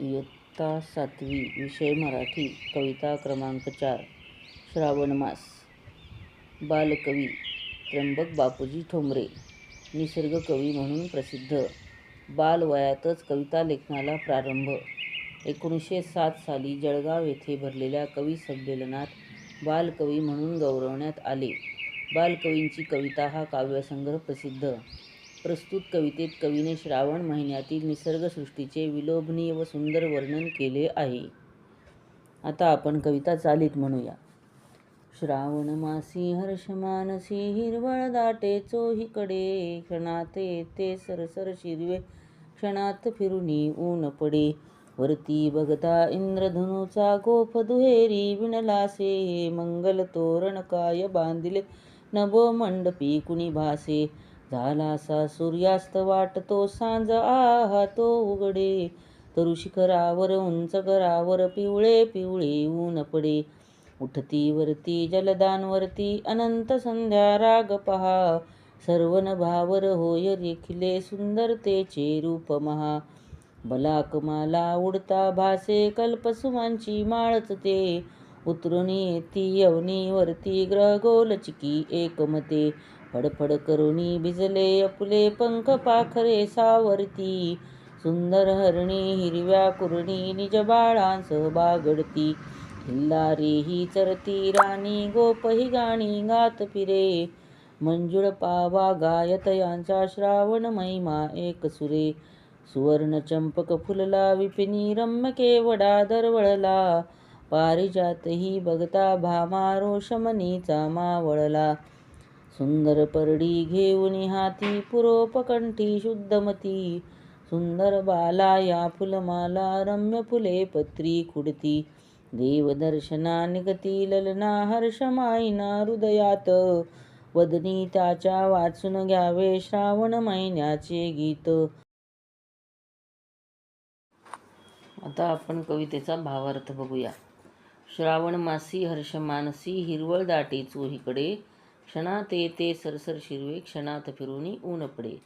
इयत्ता सातवी विषय मराठी कविता क्रमांक चार श्रावण मास. बालकवी त्र्यंबक बापूजी ठोंबरे निसर्ग कवी म्हणून प्रसिद्ध. बालवयातच कविता लेखनाला प्रारंभ. एकोणीसशे सात साली जळगाव येथे भरलेल्या कवी संमेलनात बालकवी म्हणून गौरवण्यात आले. बालकवींची कविता हा काव्यसंग्रह प्रसिद्ध. प्रस्तुत कवितेत कवीने श्रावण महिन्यातील निसर्गसृष्टीचे विलोभनीय व सुंदर वर्णन केले आहे. आता आपण कविता चालीत म्हणूया. श्रावण मासी हर्ष मानसी हिरवळ दाटे चोहीकडे क्षणात येते सरसर शिरवे क्षणात फिरुनी ऊन पडे. वरती बघता इंद्रधनुचा गोफ दुहेरी विणलासे मंगल तोरण काय बांधिले नभो मंडपी कुणी भासे. झालासा सूर्यास्त वाटतो सांज आहा तो उघडे. तरु शिखरावर उंच करावर पिवळे पिवळे ऊन पडे. उठती वरती जलदानवरती अनंत संध्या राग पहा. सर्वन भावर होय रेखिले सुंदरतेचे रूप महा. बलाक माला उडता भासे कल्पसुमांची माळच ते. उतरून येती यवनीवरती ग्रह गोलचिकी एकमते. फडफड करुणी भिजले अपुले पंख पाखरे सावरती. सुंदर हरणी हिरव्या कुरणी निज बाळांस बागडती. हिल्लारी ही चरती राणी गोपही गाणी गात फिरे. मंजुळ पावा गायत यांचा श्रावण महिमा एक सुरे. सुवर्ण चंपक फुलला विपिनी रम्य केवडा दरवळला. पारिजातही बघता भामा रोषमनीचा मावळला. सुंदर परडी घेऊन हाती पुरोपकंठी शुद्धमती. सुंदर बाला या फुलमाला रम्य फुले पत्री खुडती. देवदर्शना निगती ललना हर्षमाईना हृदयात. वदनी त्याच्या वाचून घ्यावे श्रावण महिन्याचे गीत. आता आपण कवितेचा भावार्थ बघूया. श्रावण मासी हर्ष मानसी हिरवळ दाटे चोहीकडे क्षणात येते सरसर शिरवे क्षणात फिरूनी ऊन पडे.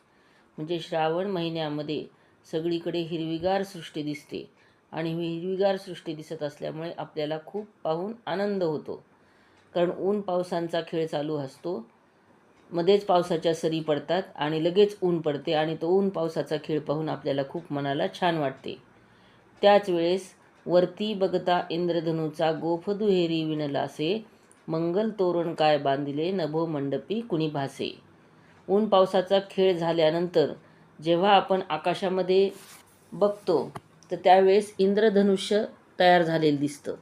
म्हणजे श्रावण महिन्यामध्ये सगळीकडे हिरवीगार सृष्टी दिसते आणि हिरवीगार सृष्टी दिसत असल्यामुळे आपल्याला खूप पाहून आनंद होतो. कारण ऊन पावसांचा खेळ चालू असतो. मध्येच पावसाच्या सरी पडतात आणि लगेच ऊन पडते आणि तो ऊन पावसाचा खेळ पाहून आपल्याला खूप मनाला छान वाटते. त्याच वेळेस वरती बघता इंद्रधनुचा गोफ दुहेरी विणलासे मंगल तोरण काय बांधिले नभो मंडपी कुणी भासे? ऊन पावसाचा खेळ झाल्यानंतर जेव्हा आपण आकाशामध्ये बघतो तर त्यावेळेस इंद्रधनुष्य तयार झालेलं दिसतं.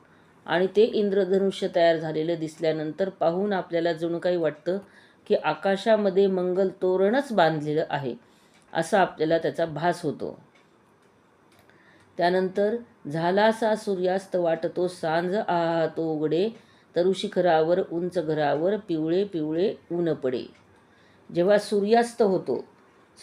आणि ते इंद्रधनुष्य तयार झालेलं दिसल्यानंतर पाहून आपल्याला जणू काही वाटतं की आकाशामध्ये मंगल तोरणच बांधलेलं आहे असा आपल्याला त्याचा भास होतो. त्यानंतर झालासा सूर्यास्त वाटतो सांज आहा तो उघडे तरुशिखरावर उंच घरावर पिवळे पिवळे ऊन पडे. जेव्हा सूर्यास्त होतो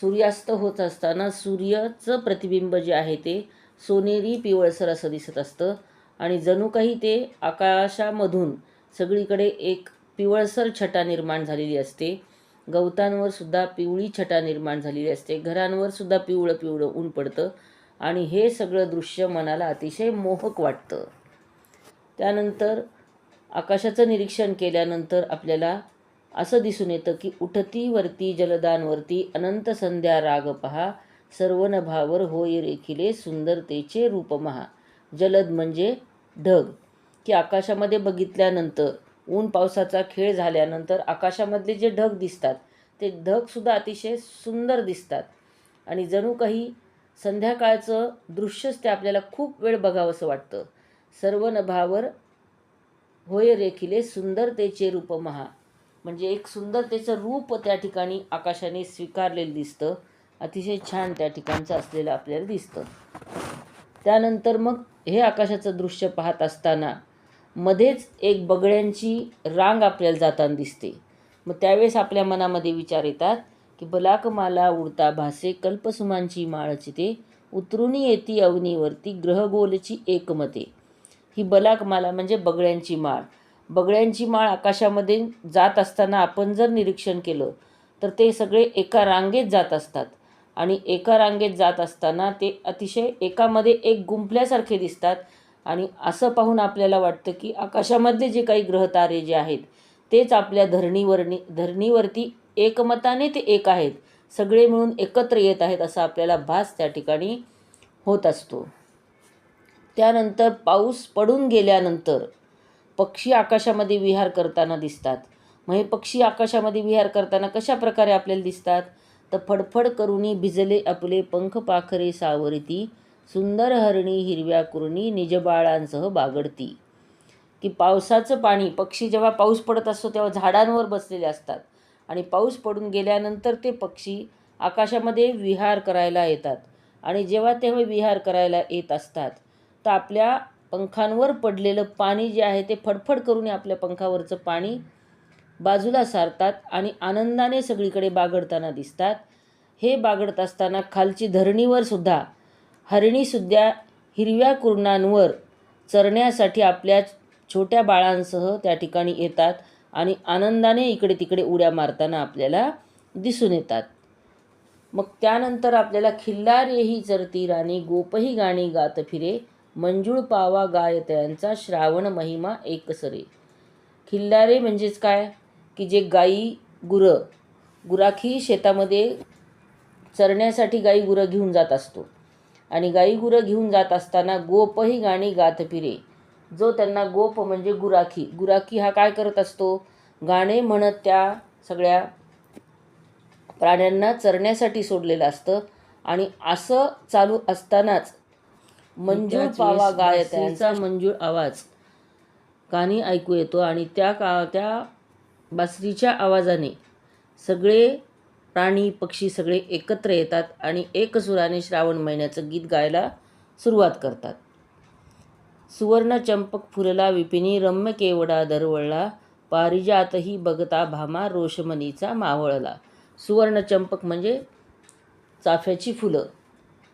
सूर्यास्त होत असताना सूर्याचं प्रतिबिंब जे आहे ते सोनेरी पिवळसर असं दिसत असतं आणि जणू काही ते आकाशामधून सगळीकडे एक पिवळसर छटा निर्माण झालेली असते. गवतांवर सुद्धा पिवळी छटा निर्माण झालेली असते. घरांवर सुद्धा पिवळं पिवळं ऊन पडतं आणि हे सगळं दृश्य मनाला अतिशय मोहक वाटतं. त्यानंतर आकाशाचं निरीक्षण केल्यानंतर आपल्याला असं दिसून येतं की उठती वरती जलदानवरती अनंत संध्या राग पहा सर्वन भावर होय रेखिले सुंदरतेचे रूप महा. जलद म्हणजे ढग. की आकाशामध्ये बघितल्यानंतर ऊन पावसाचा खेळ झाल्यानंतर आकाशामधले जे ढग दिसतात ते ढगसुद्धा अतिशय सुंदर दिसतात. आणि जणू काही संध्याकाळचं दृश्यच ते आपल्याला खूप वेळ बघावंसं वाटतं. सर्व नभावर होय रेखिले सुंदरतेचे रूप महा. म्हणजे एक सुंदरतेचं रूप त्या ठिकाणी आकाशाने स्वीकारलेलं दिसतं. अतिशय छान त्या ठिकाणचं असलेलं आपल्याला दिसतं. त्यानंतर मग हे आकाशाचं दृश्य पाहत असताना मध्येच एक बगड्यांची रांग आपल्याला जाताना दिसते. मग त्यावेळेस आपल्या मनामध्ये विचार येतात की बलाकमाला उडता भासे कल्पसुमांची माळची ते उतरून येती अवनीवरती ग्रहगोलची एकमते. ही बलाकमाला म्हणजे बगड्यांची माळ. बगड्यांची माळ आकाशामध्ये जात असताना आपण जर निरीक्षण केलं तर ते सगळे एका रांगेत जात असतात. आणि एका रांगेत जात असताना ते अतिशय एकामध्ये एक गुंफल्यासारखे दिसतात. आणि असं पाहून आपल्याला वाटतं की आकाशामधले जे काही ग्रहतारे जे आहेत तेच आपल्या धरणीवरणी धरणीवरती एकमताने ते एक आहेत. सगळे मिळून एकत्र येत आहेत असा आपल्याला भास त्या ठिकाणी होत असतो. त्यानंतर पाऊस पडून गेल्यानंतर पक्षी आकाशामध्ये विहार करताना दिसतात. मग हे पक्षी आकाशामध्ये विहार करताना कशा प्रकारे आपल्याला दिसतात? तर फडफड करुणी भिजले आपले पंख पाखरे सावरती सुंदर हरणी हिरव्या कुरणी निजबाळांसह बागडती. की पावसाचं पाणी पक्षी जेव्हा पाऊस पडत असतो तेव्हा झाडांवर बसलेले असतात. आणि पाऊस पडून गेल्यानंतर ते पक्षी आकाशामध्ये विहार करायला येतात. आणि जेव्हा तेव्हा विहार करायला येत असतात तर आपल्या पंखांवर पडलेलं पाणी जे आहे ते फडफड करून आपल्या पंखावरचं पाणी बाजूला सारतात आणि आनंदाने सगळीकडे बागडताना दिसतात. हे बागडत असताना खालची धरणीवर सुद्धा हरणीसुद्धा हिरव्या कुरणांवर चरण्यासाठी आपल्या छोट्या बाळांसह त्या ठिकाणी येतात आणि आनंदाने इकडे तिकडे उड्या मारताना आपल्याला दिसून येतात. मग त्यानंतर आपल्याला खिल्लारेही चरती राणी गोपही गाणी गात फिरे मंजूळ पावा गायतयांचा श्रावण महिमा एकसरे. खिल्लारे म्हणजेच काय? की जे गाई गुरं गुराखी शेतामध्ये चरण्यासाठी गाई गुरं घेऊन जात असतो. आणि गाई गुरं घेऊन जात असताना गोपही गाणी गात फिरे. जो त्यांना गोप म्हणजे गुराखी. गुराखी हा काय करत असतो? गाणे म्हणत त्या सगळ्या प्राण्यांना चरण्यासाठी सोडलेलं असतं. आणि असं चालू असतानाच मंजूळ पावा गाय त्यांचा मंजूळ आवाज. कानी ऐकू येतो आणि त्या का त्या बासरीच्या आवाजाने सगळे प्राणी पक्षी सगळे एकत्र येतात आणि एकसुराने श्रावण महिन्याचं गीत गायला सुरुवात करतात. सुवर्ण चंपक फुलला विपिनी रम्य केवडा दरवळला पारिजातही बघता भामा रोषमणीचा मावळला. सुवर्ण चंपक म्हणजे चाफ्याची फुलं.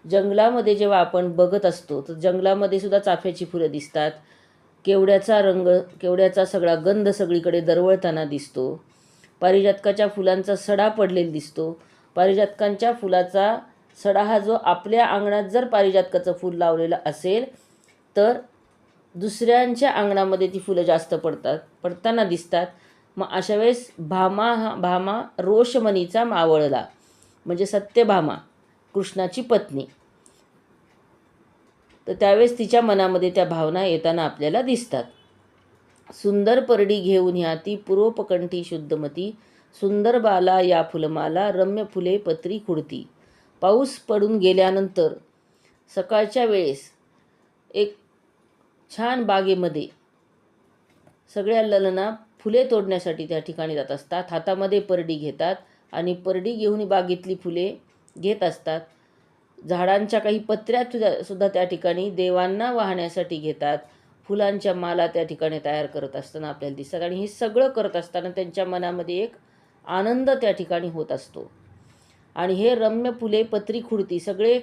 जंगलामध्ये जेव्हा आपण बघत असतो तर जंगलामध्ये सुद्धा चाफ्याची फुलं दिसतात. केवड्याचा रंग केवड्याचा सगळा गंध सगळीकडे दरवळताना दिसतो. पारिजातकाच्या फुलांचा सडा पडलेला दिसतो. पारिजातकांच्या फुलाचा सडा हा जो आपल्या अंगणात जर पारिजातकाचं फूल लावलेलं असेल तर दुसऱ्यांच्या अंगणामध्ये ती फुलं जास्त पडतात पडताना दिसतात. मग अशा वेळेस भामा हा भामा रोषमणीचा मावळला. म्हणजे सत्यभामा कृष्णाची पत्नी. तर त्यावेळेस तिच्या मनामध्ये त्या भावना येताना आपल्याला दिसतात. सुंदर परडी घेऊन ह्या ती पूर्वपकंठी शुद्धमती सुंदर बाला या फुलमाला रम्य फुले पत्री खुडती. पाऊस पडून गेल्यानंतर सकाळच्या वेळेस एक छान बागेमध्ये सगळ्या ललना फुले तोडण्यासाठी त्या ठिकाणी जात असतात. हातामध्ये परडी घेतात आणि परडी घेऊन बागेतली फुले घेत असतात. झाडांच्या काही पत्र्या सुद्धा सुद्धा त्या ठिकाणी देवांना वाहण्यासाठी घेतात. फुलांच्या माला त्या ठिकाणी तयार करत असताना आपल्याला दिसतात. आणि हे सगळं करत असताना त्यांच्या मनामध्ये एक आनंद त्या ठिकाणी होत असतो. आणि हे रम्य फुले पत्री खुडती सगळे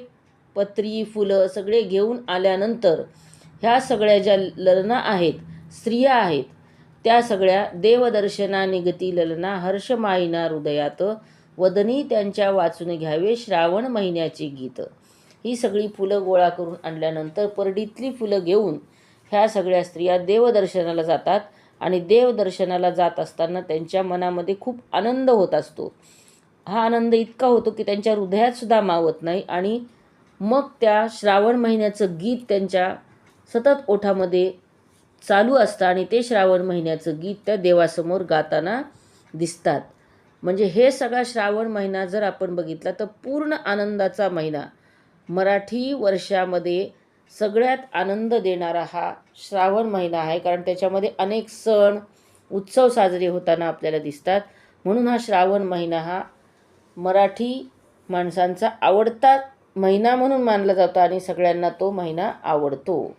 पत्री फुलं सगळे घेऊन आल्यानंतर ह्या सगळ्या ज्या ललना आहेत स्त्रिया आहेत त्या सगळ्या देवदर्शना निगती ललना हर्षमाईना हृदयात वदनी त्यांच्या वाचून घ्यावे श्रावण महिन्याची गीतं. ही सगळी फुलं गोळा करून आणल्यानंतर परडीतली फुलं घेऊन ह्या सगळ्या स्त्रिया देवदर्शनाला जातात आणि देवदर्शनाला जात असताना त्यांच्या मनामध्ये खूप आनंद होत असतो. हा आनंद इतका होतो की त्यांच्या हृदयातसुद्धा मावत नाही आणि मग त्या श्रावण महिन्याचं गीत त्यांच्या सतत ओठामध्ये चालू असतं आणि ते श्रावण महिन्याचं गीत त्या देवासमोर गाताना दिसतात. म्हणजे हे सगळा श्रावण महिना जर आपण बघितला तर पूर्ण आनंदाचा महिना. मराठी वर्षामध्ये सगळ्यात आनंद देणारा हा श्रावण महिना आहे कारण त्याच्यामध्ये अनेक सण उत्सव साजरे होताना आपल्याला दिसतात. म्हणून हा श्रावण महिना हा मराठी माणसांचा आवडता महिना म्हणून मानला जातो आणि सगळ्यांना तो महिना आवडतो.